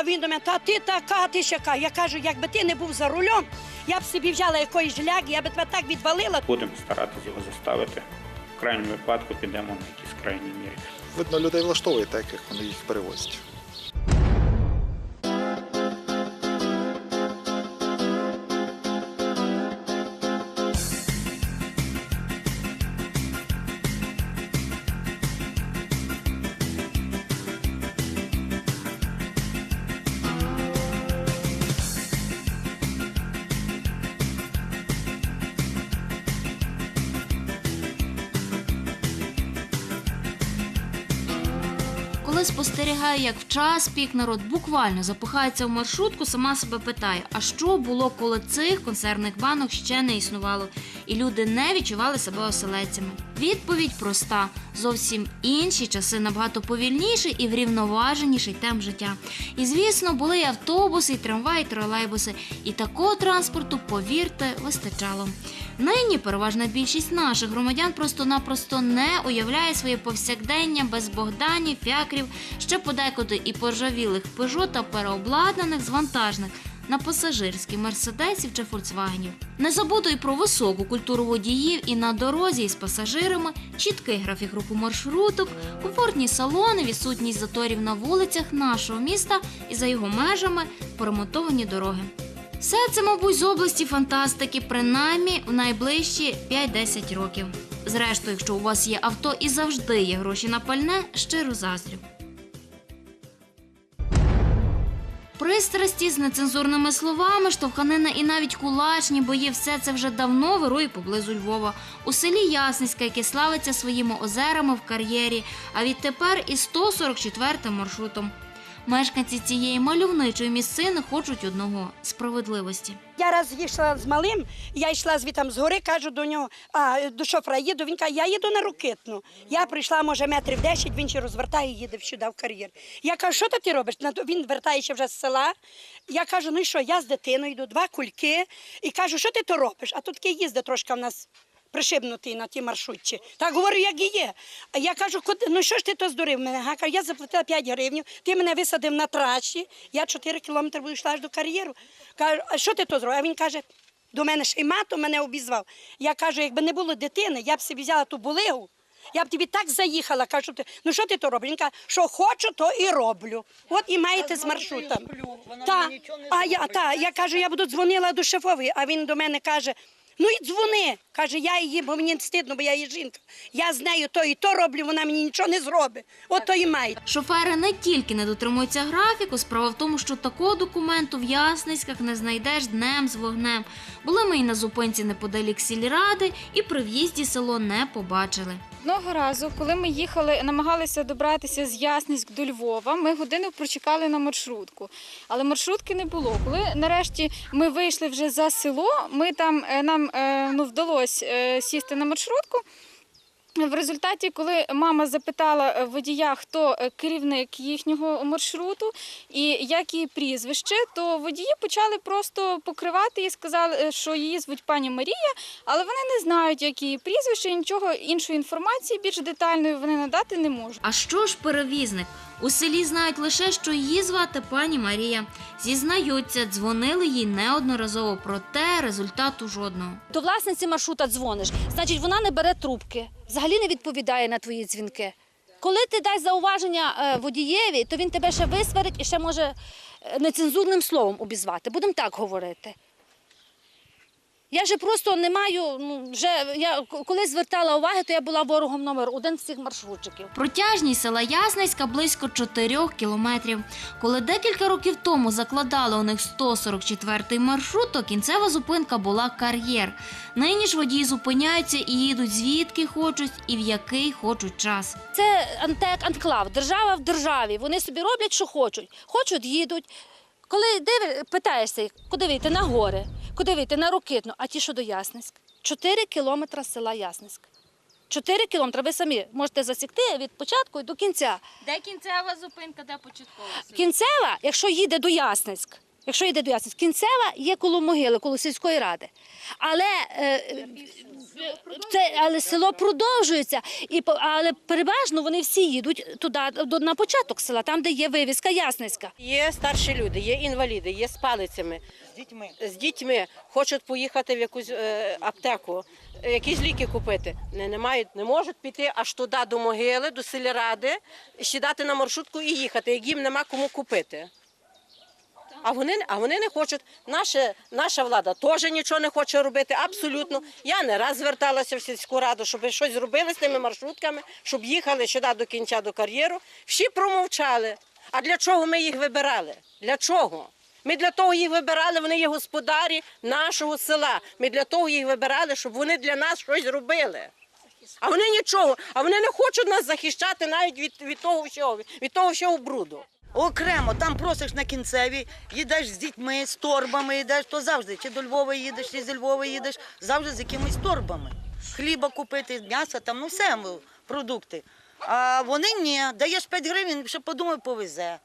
А він до мене, та ти така, ти сяка. Я кажу, якби ти не був за рулем, я б собі взяла якоїсь жляги, я би тебе так відвалила. Будемо старатися його заставити. В крайньому випадку підемо на якісь крайні міри. Видно, людей влаштовує так, як вони їх перевозять. Коли спостерігаю, як в час пік народ буквально запихається в маршрутку, сама себе питає, а що було, коли цих консервних банок ще не існувало, і люди не відчували себе оселедцями? Відповідь проста: зовсім інші часи набагато повільніший і врівноваженіший темп життя. І звісно, були і автобуси, і трамваї, і тролейбуси. І такого транспорту, повірте, вистачало. Нині переважна більшість наших громадян просто-напросто не уявляє своє повсякдення без Богданів, фіакрів, ще подекуди і поржавілих пежо та переобладнаних вантажних на пасажирські мерседесів чи фольксвагенів. Не забуду і про високу культуру водіїв і на дорозі із пасажирами, чіткий графік руху маршруток, комфортні салони, відсутність заторів на вулицях нашого міста і за його межами поремонтовані дороги. Все це, мабуть, з області фантастики, принаймні в найближчі 5-10 років. Зрештою, якщо у вас є авто і завжди є гроші на пальне, щиро заздрю. Пристрасті з нецензурними словами, штовханина і навіть кулачні бої все це вже давно вирує поблизу Львова. У селі Ясницька, яке славиться своїми озерами в кар'єрі, а відтепер і 144 маршрутом. Мешканці цієї мальовничої місцини хочуть одного справедливості. Я раз йшла з малим, я йшла звітам з гори, кажу до нього, а до шофера їду. Він каже, я їду на рукитну. Я прийшла, може, метрів 10, він ще розвертає і їде сюди в кар'єр. Я кажу, що ти робиш? Він вертається вже з села. Я кажу, ну і що, я з дитиною йду, два кульки. І кажу, що ти то робиш? А тут такий їздить трошки в нас. Пришибнутий на тій маршрутці. Так говорю, як і є. А я кажу, ну що ж ти то здурив мене? Кажу, я заплатила 5 гривень, ти мене висадив на трасі, я 4 кілометри буду йшла аж до кар'єру. Кажу, а що ти то зробив? А він каже, до мене ще й матом мене обізвав. Я кажу, якби не було дитини, я б собі взяла ту булигу, я б тобі так заїхала. Кажу, ну що ти то робиш? Він каже, що хочу, то і роблю. От і маєте з маршрутом. Та, а я, та, я кажу, я буду дзвонила до шефової, а він до мене каже, ну і дзвони. Каже, я її, бо мені стидно, бо я її жінка. Я з нею то і то роблю, вона мені нічого не зробить. От то і має. Шофери не тільки не дотримуються графіку, справа в тому, що такого документу в Ясницьках не знайдеш днем з вогнем. Були ми і на зупинці неподалік сільради, і при в'їзді село не побачили. Одного разу, коли ми їхали, намагалися добратися з Ясницьк до Львова, ми годину прочекали на маршрутку, але маршрутки не було. Коли нарешті ми вийшли вже за село, ми там е, нам е, ну, вдалося е, сісти на маршрутку. В результаті, коли мама запитала е, водія, хто е, керівник їхнього маршруту і як її прізвище, то водії почали просто покривати і сказали, е, що її звуть пані Марія, але вони не знають, як її прізвище, і нічого іншої інформації більш детальної вони надати не можуть. А що ж перевізник? У селі знають лише, що її звати пані Марія. Зізнаються, дзвонили їй неодноразово, проте результату жодного. До власниці маршрута дзвониш, значить вона не бере трубки, взагалі не відповідає на твої дзвінки. Коли ти дасть зауваження е, водієві, то він тебе ще висварить і ще може е, нецензурним словом обізвати. Будемо так говорити. Я же просто не маю, ну вже я коли звертала увагу, то я була ворогом номер один з цих маршрутчиків. Протяжність села Ясницька близько 4 кілометрів. Коли декілька років тому закладали у них 144-й маршрут, то кінцева зупинка була кар'єр. Нині ж водії зупиняються і їдуть звідки хочуть і в який хочуть час. Це антек анклав, держава в державі. Вони собі роблять, що хочуть. Хочуть, їдуть. Коли диви, питаєшся їх, куди вийти на гори, куди вийти на Рокитну, а ті, що до Ясницьк. Чотири кілометри з села Ясницьк. Чотири кілометри. Ви самі можете засікти від початку і до кінця. Де кінцева зупинка, де початкова? Кінцева, якщо їде до Ясницьк, Якщо йде до Ясниць, кінцева є коло могили, коло сільської ради. Але, е, це, але село продовжується. І, по- але переважно вони всі їдуть туди до- на початок села, там, де є вивіска Ясницька. Є старші люди, є інваліди, є з палицями, З дітьми. з дітьми, хочуть поїхати в якусь е, аптеку, е, якісь ліки купити. Не, не, мають, не можуть піти аж туди до могили, до сільради, сідати на маршрутку і їхати, як їм нема кому купити. А вони, а вони не хочуть. Наша, наша влада теж нічого не хоче робити, абсолютно. Я не раз зверталася в сільську раду, щоб щось зробили з тими маршрутками, щоб їхали сюди до кінця до кар'єру. Всі промовчали. А для чого ми їх вибирали? Для чого? Ми для того їх вибирали, вони є господарі нашого села. Ми для того їх вибирали, щоб вони для нас щось робили. А вони нічого, а вони не хочуть нас захищати навіть від, від того всього, від того всього бруду. Окремо, там просиш на кінцеві, їдеш з дітьми, з торбами, їдеш, то завжди. Чи до Львова їдеш, чи зі Львова їдеш, завжди з якимись торбами. Хліба купити, м'яса, там, ну все, продукти. А вони ні, даєш 5 гривень, ще подумай, повезе.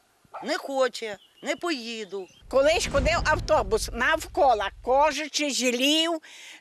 Не хоче, не поїду. Колись ходив автобус навколо Кожичі, Жилів,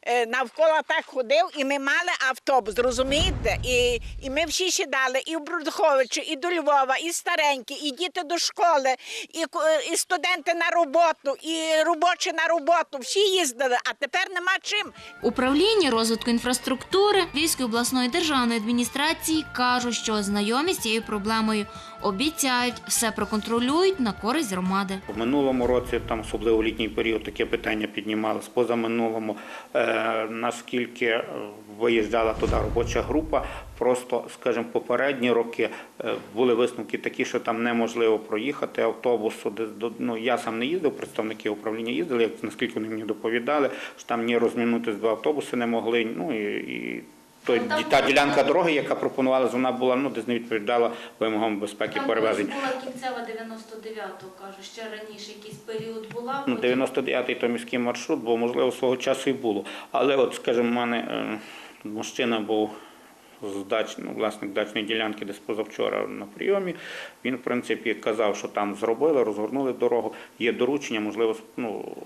е, навколо так ходив, і ми мали автобус, розумієте? І, і ми всі сідали і в Брудховичі, і до Львова, і старенькі, і діти до школи, і, і студенти на роботу, і робочі на роботу. Всі їздили, а тепер нема чим. Управління розвитку інфраструктури Львівської обласної державної адміністрації кажуть, що знайомі з цією проблемою обіцяють все проконтролюють на користь громади. В минулому році, там особливо в літній період, таке питання піднімалось. Позаминулому, е, наскільки е, виїжджала туди робоча група, просто, скажімо, попередні роки е, були висновки такі, що там неможливо проїхати автобусу. Ну, я сам не їздив, представники управління їздили, наскільки вони мені доповідали, що там ні розмінути два автобуси не могли. Ну і, і той, та ділянка дороги, яка пропонувалася, вона була ну, десь не відповідала вимогам безпеки перевезень. була кінцева 99-го, кажу, ще раніше якийсь період була. Ну, 99-й то міський маршрут, бо можливо свого часу і було. Але от, скажімо, в мене е, мужчина був з дач, ну, власник дачної ділянки десь позавчора на прийомі. Він, в принципі, казав, що там зробили, розгорнули дорогу. Є доручення, можливо, ну,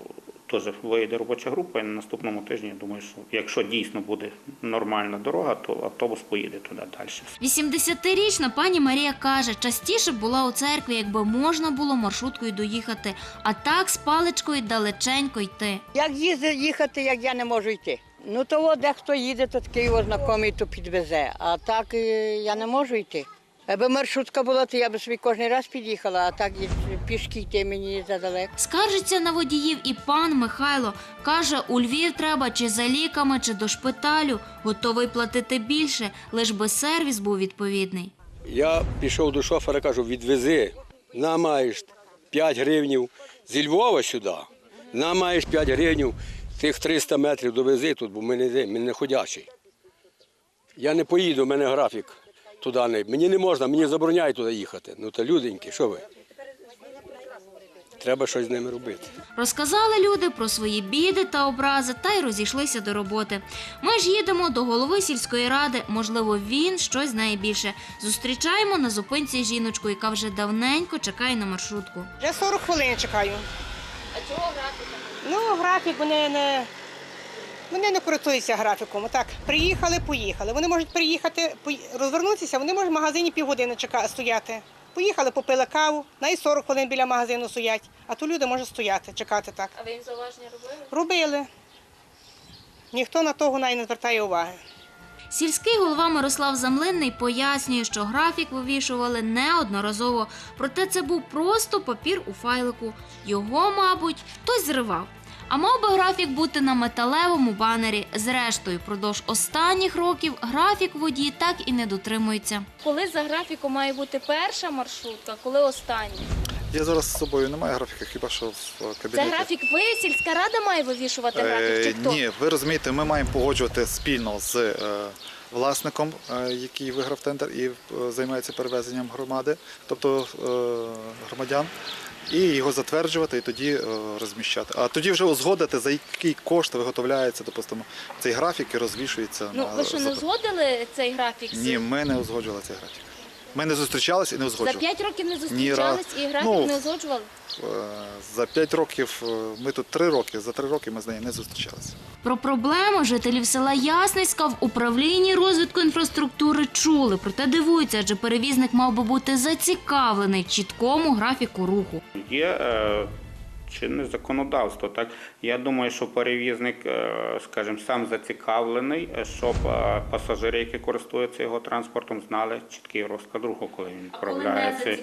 теж вийде робоча група, і на наступному тижні, я думаю, що якщо дійсно буде нормальна дорога, то автобус поїде туди далі. 80-річна пані Марія каже, частіше була у церкві, якби можна було маршруткою доїхати, а так з паличкою далеченько йти. Як їздити, їхати, як я не можу йти. Ну то дехто їде, то такий його знайомий, то підвезе. А так е, я не можу йти. Аби маршрутка була, то я б собі кожен раз під'їхала, а так пішки йти мені задалеко. Скаржиться на водіїв і пан Михайло. Каже, у Львів треба чи за ліками, чи до шпиталю. Готовий платити більше, лиш би сервіс був відповідний. Я пішов до шофера, кажу, відвези, на маєш 5 гривнів зі Львова сюди, на маєш 5 гривнів, тих 300 метрів довези тут, бо ми не, ми не ходячий. Я не поїду, в мене графік туди. Не. Мені не можна, мені забороняють туди їхати. Ну то люденьки, що ви? Треба щось з ними робити. Розказали люди про свої біди та образи та й розійшлися до роботи. Ми ж їдемо до голови сільської ради. Можливо, він щось знає більше. Зустрічаємо на зупинці жіночку, яка вже давненько чекає на маршрутку. Вже 40 хвилин чекаю. А чого графік? Ну, графік вони не. Вони не користуються графіком. Отак, приїхали, поїхали. Вони можуть приїхати, розвернутися, вони можуть в магазині півгодини чека- стояти. Поїхали, попили каву, навіть 40 хвилин біля магазину стоять, а то люди можуть стояти, чекати так. А ви їм зауваження робили? Робили. Ніхто на того навіть не звертає уваги. Сільський голова Мирослав Замлинний пояснює, що графік вивішували неодноразово, проте це був просто папір у файлику. Його, мабуть, хтось зривав. А мав би графік бути на металевому банері. Зрештою, продовж останніх років графік водій так і не дотримується. Коли за графіком має бути перша маршрутка, коли остання? Я зараз з собою не маю графіка, хіба що в Це графік ви, сільська рада має вивішувати Е, графік чи хто? Ні, ви розумієте, ми маємо погоджувати спільно з е, власником, е, який виграв тендер і е, займається перевезенням громади, тобто е, громадян, і його затверджувати і тоді розміщати. А тоді вже узгодити, за який кошт виготовляється, допустимо, цей графік і розвішується Ну на ви що не узгодили цей графік? Ні, ми не узгоджували цей графік. Ми не зустрічались і не За узгоджували. п'ять років не зустрічались і графік Ну, не узгоджували? Е, За 5 років, е, ми тут 3 роки, за 3 роки ми з нею не зустрічалися. Про проблему жителів села Ясницька в управлінні розвитку інфраструктури чули, проте дивуються, адже перевізник мав би бути зацікавлений чіткому графіку руху. Є е, чинне законодавство. Так я думаю, що перевізник, е, скажімо, сам зацікавлений, е, щоб е, пасажири, які користуються його транспортом, знали чіткий розклад руху, коли він відправляється.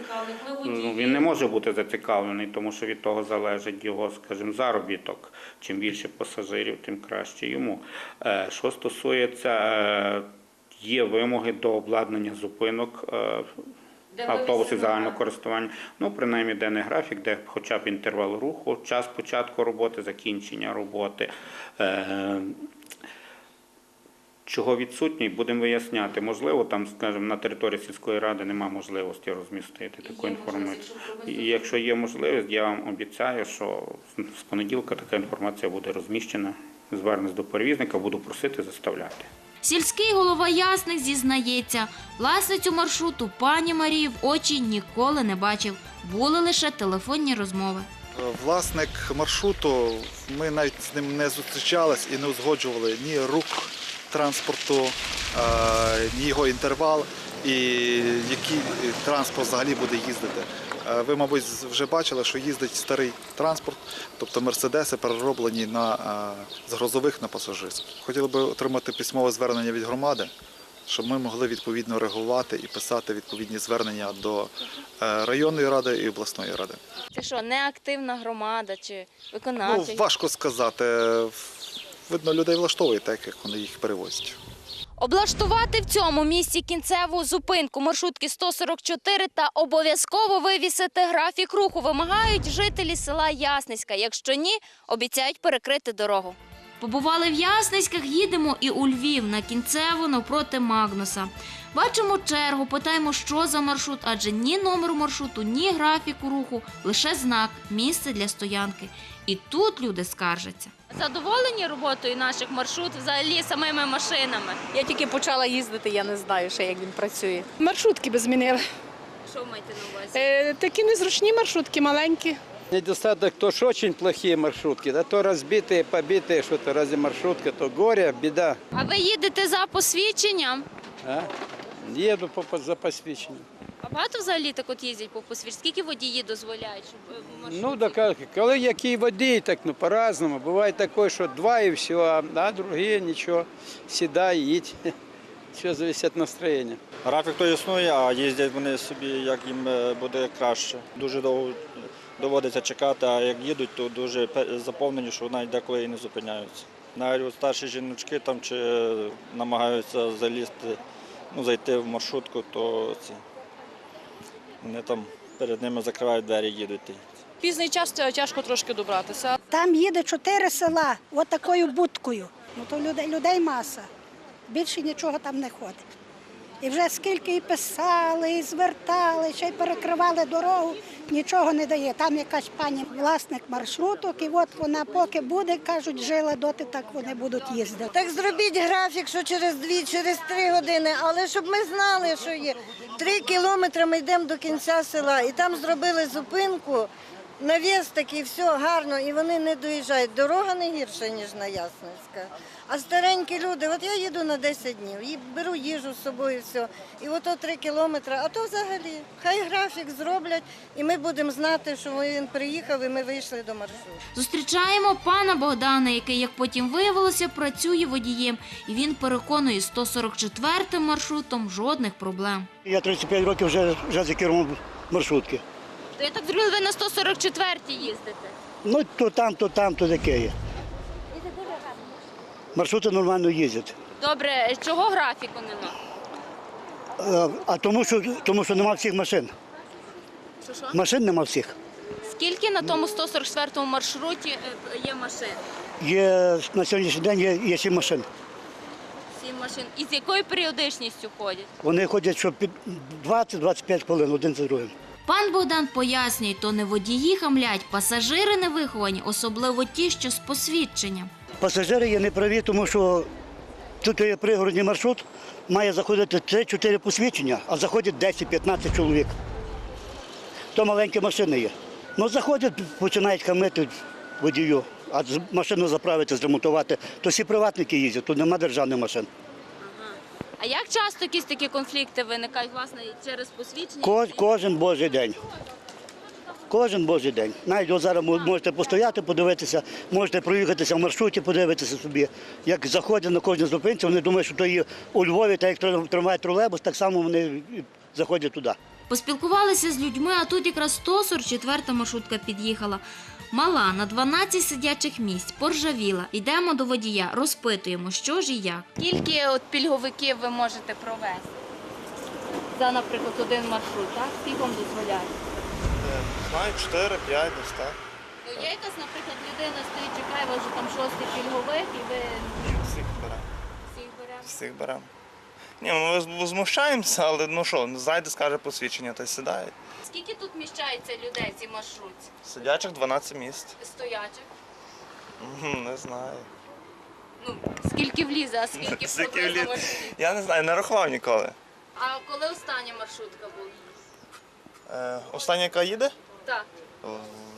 Ну, він не може бути зацікавлений, тому що від того залежить його, скажімо, заробіток. Чим більше пасажирів, тим краще йому. Що стосується, є вимоги до обладнання зупинок. Автобуси загального користування. Ну, принаймні, денний графік, де хоча б інтервал руху, час початку роботи, закінчення роботи. Е, Чого відсутній, будемо виясняти. Можливо, там, скажімо, на території сільської ради немає можливості розмістити таку інформацію. І якщо є можливість, я вам обіцяю, що з понеділка така інформація буде розміщена. Звернусь до перевізника, буду просити заставляти. Сільський голова Ясник зізнається, власницю маршруту пані Марії в очі ніколи не бачив. Були лише телефонні розмови. Е, Власник маршруту, ми навіть з ним не зустрічались і не узгоджували ні рух транспорту, е, ні його інтервал, і який транспорт взагалі буде їздити. Е, Ви, мабуть, вже бачили, що їздить старий транспорт, тобто мерседеси перероблені на, е, з грузових на пасажирські. Хотіли би отримати письмове звернення від громади, щоб ми могли відповідно реагувати і писати відповідні звернення до е, районної ради і обласної ради. Це що, неактивна громада чи Ну, важко сказати. Видно, людей влаштовує так, як вони їх перевозять. Облаштувати в цьому місці кінцеву зупинку маршрутки 144 та обов'язково вивісити графік руху вимагають жителі села Ясницька. Якщо ні, обіцяють перекрити дорогу. Побували в Ясницьках, їдемо і у Львів на кінцеву навпроти Магнуса. Бачимо чергу, питаємо, що за маршрут, адже ні номеру маршруту, ні графіку руху, лише знак місце для стоянки. І тут люди скаржаться. Задоволені роботою наших маршрутів, взагалі самими машинами. Я тільки почала їздити, я не знаю ще, як він працює. Маршрутки би змінили. Що ви маєте на увазі? Е, такі незручні маршрутки, маленькі. Недостаток то ж очень плохие маршрутки, да то разбитые, побитые, что-то разве маршрутка, то горе, беда. А ви їдете за посвідченням? А? Еду по, по, за посвящением. А багато взагалі так от їздять по посвідченню? Скільки водії дозволяють, щоб е. Ну, да как, коли який водій, так ну по-разному. Буває таке, що два і все, а, а другі нічого, сідай, їдь. Все залежить від настроєння. Графік то існує, а їздять вони собі, як їм е, буде краще. Дуже довго доводиться чекати, а як їдуть, то дуже пе- заповнені, що навіть деколи і не зупиняються. Навіть от старші жіночки там чи е, намагаються залізти, ну, зайти в маршрутку, то ці, вони там перед ними закривають двері, їдуть. Пізний час тяжко трошки добратися. Там їде чотири села, от такою будкою. Ну то людей, людей маса. Більше нічого там не ходить. І вже скільки і писали, і звертали, ще й перекривали дорогу, нічого не дає. Там якась пані власник маршруток, і от вона поки буде, кажуть, жила доти, так вони будуть їздити. Так зробіть графік, що через дві, через три години, але щоб ми знали, що є. Три кілометри ми йдемо до кінця села, і там зробили зупинку, навіс такий, все гарно, і вони не доїжджають. Дорога не гірша, ніж на Ясницька. А старенькі люди, от я їду на 10 днів, і беру їжу з собою, все. І ото три кілометри, а то взагалі. Хай графік зроблять, і ми будемо знати, що він приїхав, і ми вийшли до маршруту. Зустрічаємо пана Богдана, який, як потім виявилося, працює водієм. І він переконує, 144 маршрутом жодних проблем. Я 35 років вже, вже за кермом маршрутки. То я так зрозуміла, ви на 144 їздите. Ну, то там, то там, то таке є. Маршрути нормально їздять. Добре, чого графіку нема? А, А тому, що, тому що нема всіх машин. Що що? Машин нема всіх. Скільки на тому 144 маршруті е, є машин? Є, на сьогоднішній день є, є сім машин. Сім машин. І з якою періодичністю ходять? Вони ходять що під 20-25 хвилин один за другим. Пан Богдан пояснює, то не водії хамлять, пасажири не виховані, особливо ті, що з посвідченням. Пасажири є неправі, тому що тут є пригородний маршрут, має заходити 3-4 посвідчення, а заходить 10-15 чоловік. То маленькі машини є. Ну, заходять, починають хамити водію, а машину заправити, зремонтувати. То всі приватники їздять, тут немає державних машин. А як часто якісь такі конфлікти виникають, власне, через посвідчення? Ко- кожен божий день. Кожен божий день. Навіть от зараз мо- можете постояти, подивитися, можете проїхатися в маршруті, подивитися собі. Як заходять на кожній зупинці, вони думають, що то є у Львові, так як тр- трамвай тролейбус, так само вони і заходять туди. Поспілкувалися з людьми, а тут якраз 144 маршрутка під'їхала. Мала на 12 сидячих місць, поржавіла. Йдемо до водія, розпитуємо, що ж і як. Скільки от пільговиків ви можете провести? За, наприклад, один маршрут, так? Скільки вам дозволяє? Знаю, 4-5 десь так. Ну, є якась, наприклад, людина стоїть, чекає, вже там шостий пільговик, і ви Всіх беремо. всіх берете. Всіх беремо. Ні, ми воз- але ну що, зайде, скаже посвідчення та й сідає. Скільки тут вміщається людей в цій маршрутці? Сидячих 12 місць. Стоячих? Не знаю. Ну, скільки влізе, а скільки Скільки приблизно маршрутів? Я не знаю, не рахував ніколи. А коли остання маршрутка була? Е, остання, яка їде? Так.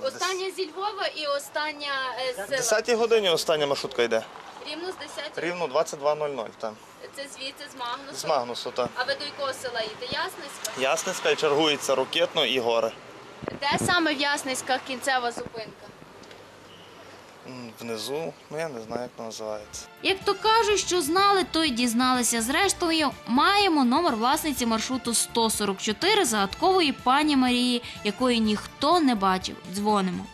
Остання зі Львова і остання е, з села. 10 годині остання маршрутка йде. Рівно з 10. Рівно 22.00 там. Це звідси з Магнусу. З Магнусу, так. А ви до якого села їдете? Ясницька? Ясницька і чергується ракетно і гори. Де саме в Ясницьках кінцева зупинка? М, Внизу, ну я не знаю, як вона називається. Як то кажуть, що знали, то й дізналися. Зрештою, маємо номер власниці маршруту 144 загадкової пані Марії, якої ніхто не бачив. Дзвонимо.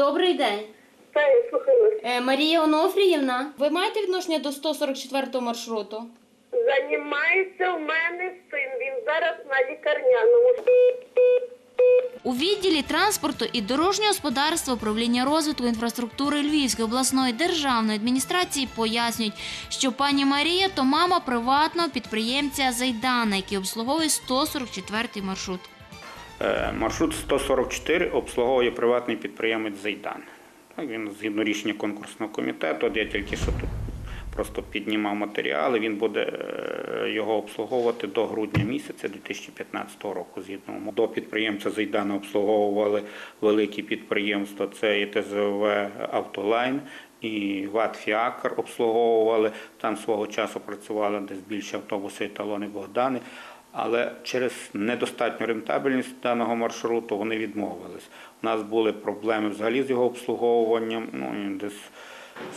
Добрий день. Е, Марія Онофріївна, ви маєте відношення до 144 маршруту? Займається в мене син. Він зараз на лікарняному. У відділі транспорту і дорожнього господарства управління розвитку інфраструктури Львівської обласної державної адміністрації пояснюють, що пані Марія то мама приватного підприємця Зайдана, який обслуговує 144 маршрут. Е, Маршрут 144 обслуговує приватний підприємець Зайдан. Так, Він згідно рішення конкурсного комітету, от я тільки що тут просто піднімав матеріали. Він буде е, його обслуговувати до грудня місяця 2015 року. Згідно до підприємця Зайдана обслуговували великі підприємства. Це і Автолайн. І ВАТ Фіакр обслуговували там свого часу працювали десь більше автобуси, еталони Богдани. Але через недостатню рентабельність даного маршруту вони відмовились. У нас були проблеми взагалі з його обслуговуванням. Ну і десь,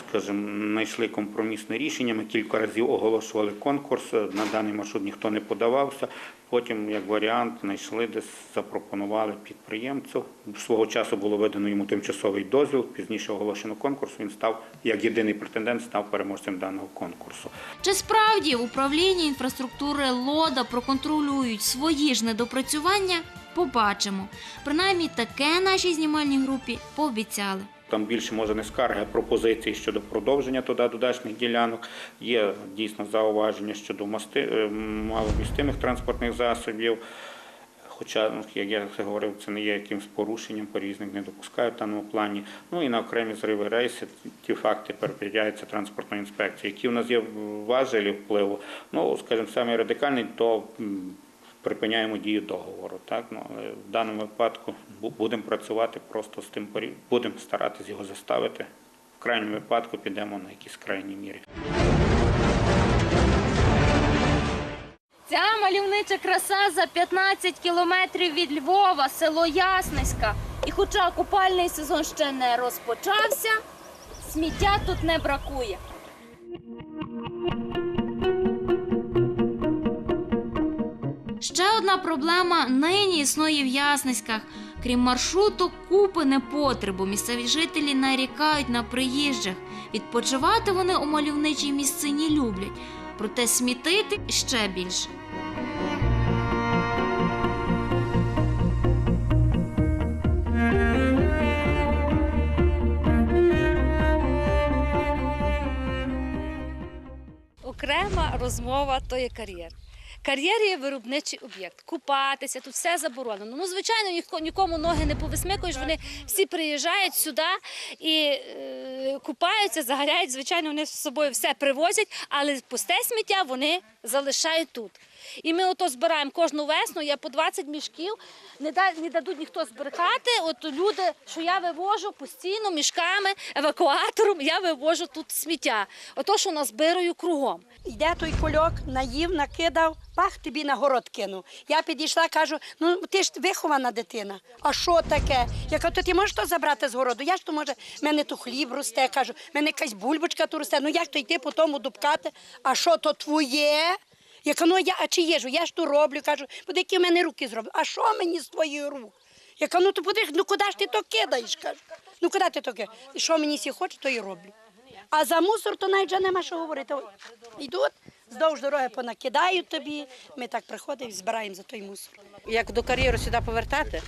скажімо, знайшли компромісне рішення. Ми кілька разів оголошували конкурс. На даний маршрут ніхто не подавався. Потім, як варіант, знайшли десь, запропонували підприємцю. Свого часу було видано йому тимчасовий дозвіл. Пізніше оголошено конкурс. Він став як єдиний претендент, став переможцем даного конкурсу. Чи справді в управлінні інфраструктури ЛОДА проконтролюють свої ж недопрацювання? Побачимо. Принаймні таке нашій знімальній групі пообіцяли. Там більше може не скарги, а пропозиції щодо продовження туди додачних ділянок. Є дійсно зауваження щодо мости, е, маломістимих транспортних засобів. Хоча, ну, як я вже говорив, це не є якимось порушенням, перевізник не допускає в даному плані. Ну і на окремі зриви рейси ті факти перевіряються транспортною інспекцією. Які у нас є важелі впливу? Ну, скажімо, саме радикальний, то припиняємо дію договору. Так? Ну, але в даному випадку будемо працювати просто з тим, будемо старатися його заставити. В крайньому випадку підемо на якісь крайні міри. Ця мальовнича краса за 15 кілометрів від Львова, село Ясниська. І хоча купальний сезон ще не розпочався, сміття тут не бракує. Одна проблема нині існує в Ясниськах. Крім маршруту, купи непотребу. Місцеві жителі нарікають на приїжджих. Відпочивати вони у мальовничій місцині люблять, проте смітити ще більше. Окрема розмова то є кар'єр. Кар'єр є виробничий об'єкт. Купатися, тут все заборонено. Ну, звичайно, ніхто нікому ноги не повисмикуєш. Вони всі приїжджають сюди і е, купаються, загоряють. Звичайно, вони з собою все привозять, але пусте сміття вони залишають тут. І ми ото збираємо кожну весну, я по 20 мішків, не, да, не дадуть ніхто збирати. От люди, що я вивожу постійно мішками, евакуатором, я вивожу тут сміття. Ото, що назбираю кругом. Йде той кульок, наїв, накидав, пах тобі на город кинув. Я підійшла, кажу: ну ти ж вихована дитина. А що таке? Я кажу, то ти можеш то забрати з городу? Я ж то може, мене то хліб росте, кажу, мене якась бульбочка тут росте. Ну як то йти по тому дубкати? А що то твоє? Я кажу, ну я, а чи їжу? Я ж то роблю, кажу, буде які в мене руки зроблю. А що мені з твоєї рук? Я кажу, ну то подивись, ну куди ж ти то кидаєш? кажу. Ну куди ти то кидаєш? Що мені сі хоче, то і роблю. А за мусор то навіть вже нема що говорити. Йдуть, здовж дороги понакидають тобі. Ми так приходимо і збираємо за той мусор. Як до кар'єру сюди повертати,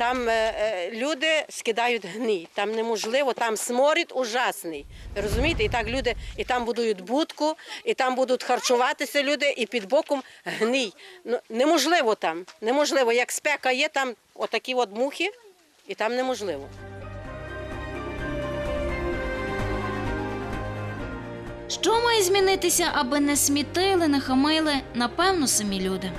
там е, е, люди скидають гній. Там неможливо, там сморід ужасний. Розумієте? І так люди, і там будують будку, і там будуть харчуватися люди, і під боком гній. Ну, неможливо там. Неможливо. Як спека є, там отакі от мухи, і там неможливо. Що має змінитися, аби не смітили, не хамили, напевно, самі люди.